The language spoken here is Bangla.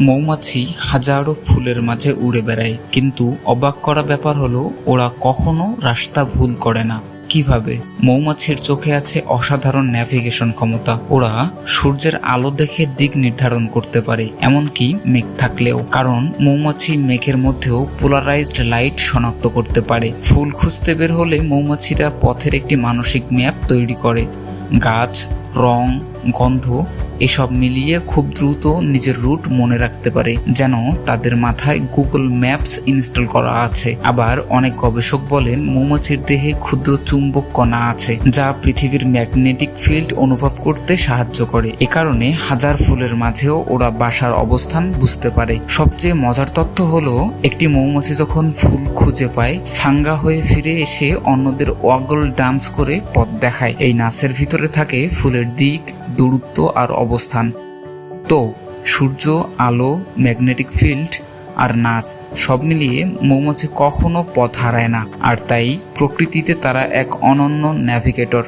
মৌমাছি হাজারো ফুলের মাঝে উড়ে বেড়ায়, কিন্তু অবাক করা ব্যাপার হলো, ওরা কখনো রাস্তা ভুল করে না। কীভাবে? মৌমাছির চোখে আছে অসাধারণ ন্যাভিগেশন ক্ষমতা। ওরা সূর্যের আলো দেখে দিক নির্ধারণ করতে পারে, এমনকি মেঘ থাকলেও। কারণ, মৌমাছি মেঘের মধ্যেও পোলারাইজড লাইট শনাক্ত করতে পারে। ফুল খুঁজতে বের হলে মৌমাছিরা পথের একটি মানসিক ম্যাপ তৈরি করে। গাছ, রং, গন্ধ এসব মিলিয়ে খুব দ্রুত নিজের রুট মনে রাখতে পারে, যেন তাদের মাথায় গুগল ম্যাপস ইনস্টল করা আছে। আবার অনেক গবেষক বলেন, মৌমাছির দেহে ক্ষুদ্র চুম্বক কণা আছে, যা পৃথিবীর ম্যাগনেটিক ফিল্ড অনুভব করতে সাহায্য করে। এ কারণে হাজার ফুলের মাঝেও ওরা বাসার অবস্থান বুঝতে পারে। সবচেয়ে মজার তথ্য হলো, একটি মৌমাছি যখন ফুল খুঁজে পায়, সাঙ্গা হয়ে ফিরে এসে অন্যদের ওয়াগল ডান্স করে পথ দেখায়। এই নাচের ভিতরে থাকে ফুলের দিক দূরত্ব আর অবস্থান। তো, সূর্য, আলো, ম্যাগনেটিক ফিল্ড আর নাচ সব মিলিয়ে মৌমাছি কখনো পথ হারায় না। আর তাই প্রকৃতিতে তারা এক অনন্য ন্যাভিগেটর